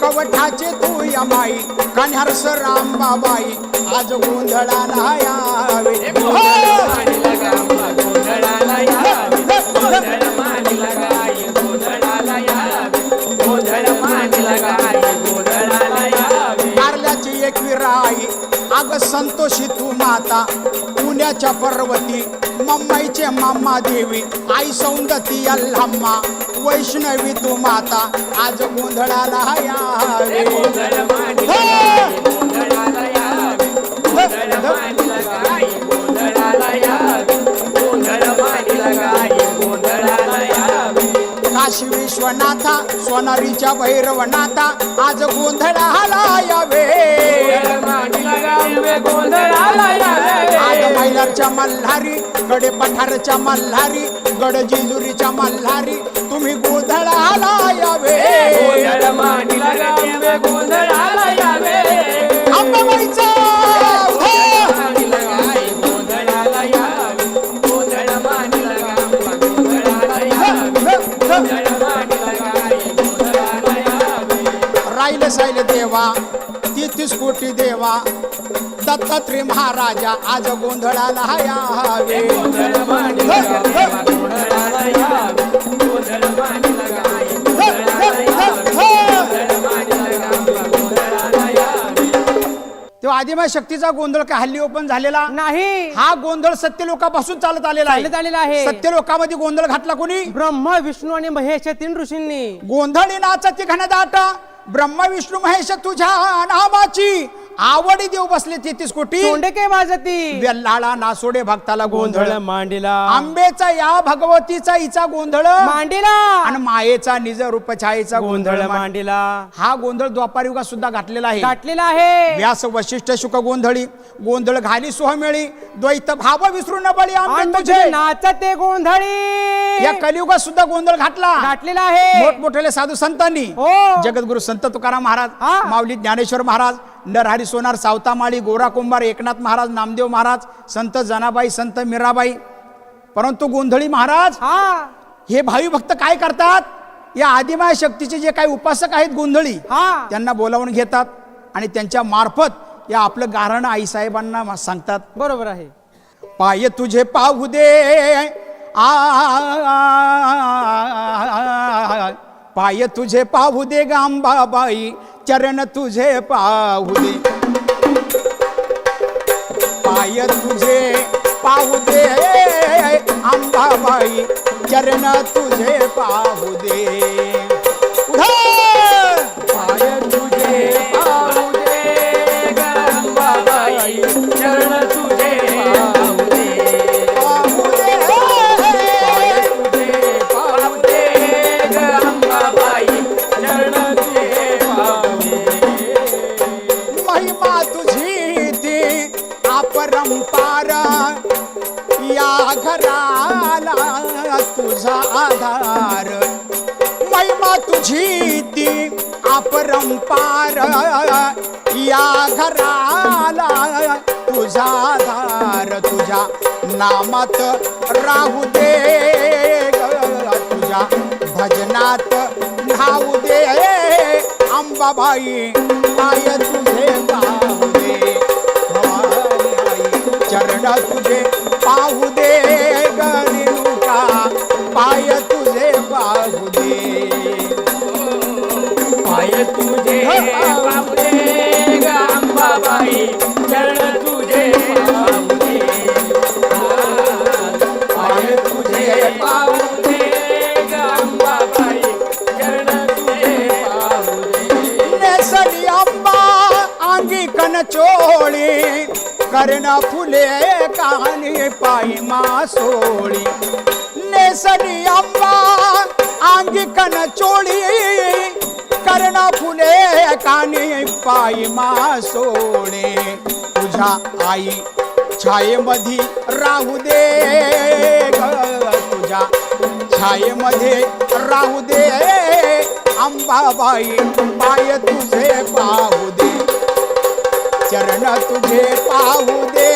कवठाचे तू या माई कन्हारस रामबाबाई आज गोंधळ कारल्याची एक विराई अग संतोषी तू माता पुण्याच्या पर्वती मम्माईचे मामा देवी आई सौंदती अल्लाम्मा वैष्णवी तू माता आज गोंधळाला यावे. काशी विश्वनाथा सोनारीच्या भैरवनाथा आज गोंधळाला यावे. गाय गोंधळाला आज मैलारच्या मल्हारी गडे पठारच्या मल्हारी गड जेजुरीच्या मल्हारी तुम्ही गोंधळाला यावे गोंधळ मांडीला गाय गोंधळाला यावे अंबाबाईचा राहिले साहिले देवा तेहतीस कोटी देवा. दत्तात्रय महाराजा आज गोंधळाला यावे गोंधळ मांडीला गांबा गोंधळाला यावे गोंधळ मांडीला गाय गोंधळाला यावे गोंधळ मांडीला गांबा गोंधळाला यावे तेव्हा आदिमाय शक्तीचा गोंधळ काय हल्ली ओपन झालेला? नाही. हा गोंधळ सत्यलोकापासून चालत आलेला चालत आलेला आहे. सत्यलोकामध्ये गोंधळ घातला कोणी? ब्रह्मा विष्णू आणि महेश या तीन ऋषींनी. गोंधळी नाचती घनदाट ब्रह्मा विष्णू महेश तुझ्या नामाची. आवडी देव बसले तेहतीस कोटी. सोंडके वाजती? वेल्लाळा नासोडे भक्ताला गोंधळ. मांडीला. आंबेचा या भगवतीचा हिचा गोंधळ. मांडीला. आणि मायेचा निज रूप छायेचा गोंधळ मांडीला. हा गोंधळ द्वापार युगात सुद्धा घातलेला आहे. गाठलेला आहे. व्यास वशिष्ठ शुक गोंधळी. गोंधळ घाली सोहमेळी द्वैत भाव बळी आणि तुझे तुझे. नाचते गोंधळी. या कलियुगात सुद्धा गोंधळ घातला. गाठलेला आहे. मोठमोठे साधू संतांनी. हो. जगद्गुरु संत तुकाराम महाराज. माऊली ज्ञानेश्वर महाराज नरहरी सोनार सावतामाळी गोरा कुंभार एकनाथ महाराज नामदेव महाराज संत जनाबाई संत मीराबाई. परंतु गोंधळी महाराज हा. हे भावी भक्त काय करतात? या आदिमाय शक्तीचे जे काही उपासक आहेत गोंधळी हा. त्यांना बोलावून घेतात आणि त्यांच्या मार्फत या आपलं गारणं आईसाहेबांना सांगतात. बरोबर आहे. पाय तुझे पाहू दे. आ. पाय तुझे पाहू दे गांबाबाई. चरण तुझे पाहू दे. पाय तुझे पाहू दे. आंबाबाई चरण तुझे पाहू दे. माझा आधार. महिमा तुझी ती अपरंपार या घराला तुझा आधार. तुझ्या नामात राहू दे तुझ्या भजनात राहू दे. अंबाबाई पाय तुझे पाहू दे. चरण तुझे पाहू चोळी कर्ण फुले कानी पायी मासोळी नेसली आंगी कन चोळी करणा फुले कानी पायी मासोळी तुझ्या आई छायेमध्ये राहू दे तुझ्या छायेमध्ये राहू दे. अंबाबाई पाय तुझे पाहू पाय तुझे पाहू दे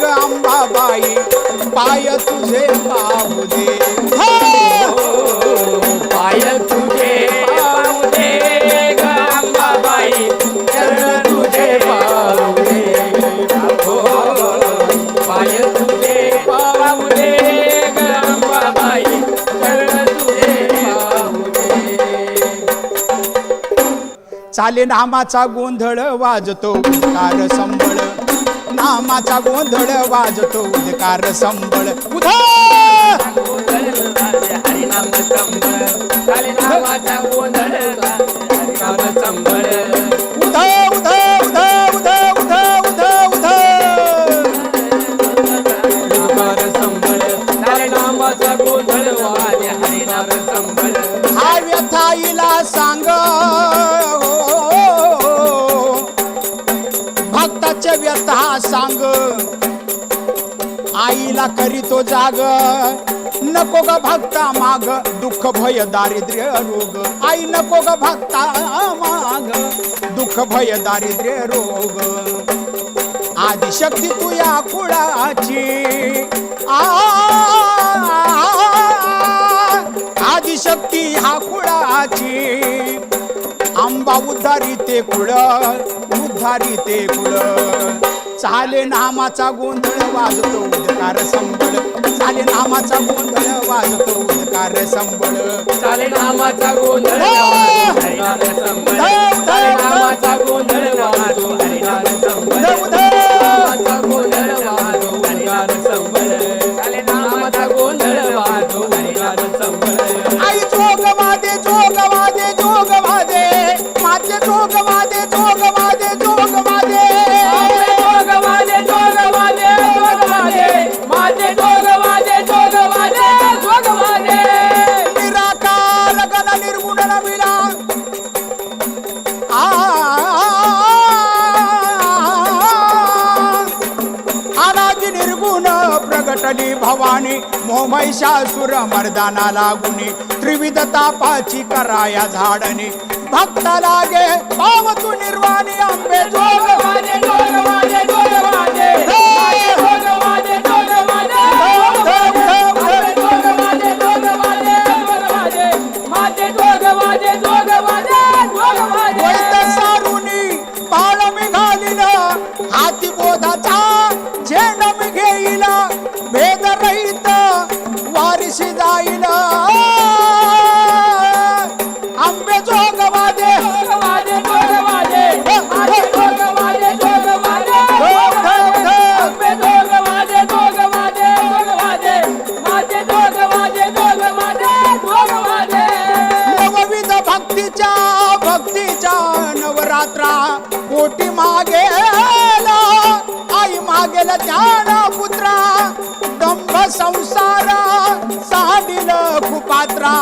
हो! पाय तुझे पाहू दे चाले नामाचा गोंधळ वाजतो उदकार संबळ. नामाचा गोंधळ वाजतो उदकार संबळ. उधा हरिनाम संबळ नामाचा गोंधळ करीतो जाग. नको ग भक्ता माग दुःख भय दारिद्र्य रोग. आई नको ग भक्ता माग दुःख भय दारिद्र्य रोग. आदिशक्ती तू या कुळाची. आदिशक्ती हा कुळाची. आंबा उद्धारी ते कुळ उद्धारी ते कुळ. चाले नामाचा गोंधळ वाजतो उद्कार संबळ. चाले नामाचा गोंधळ वाजतो उद्कार संबळ. काले नामाचा गोंधळ वाजतो हरिनाम संबळ. नामाचा गोंधळ वाजतो हरिनाम संबळ. भवानी मोमैशासुर मर्दाना लागुनी त्रिविध तापाची कराया झाडणी. भक्त लागे पाव तू निर्वाणी आंबे जोग वाजे आई मागेल ज्ञान पुत्रा दंभ संसारा साडील कुपात्रा.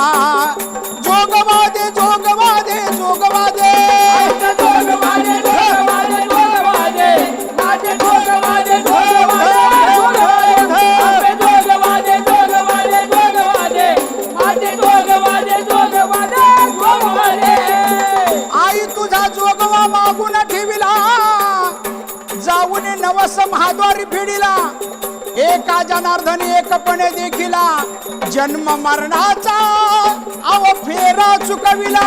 वारी फिडिला. एका जनार्दनी एकपणे देखिला. जन्म मरणाचा अव फेरा चुकविला.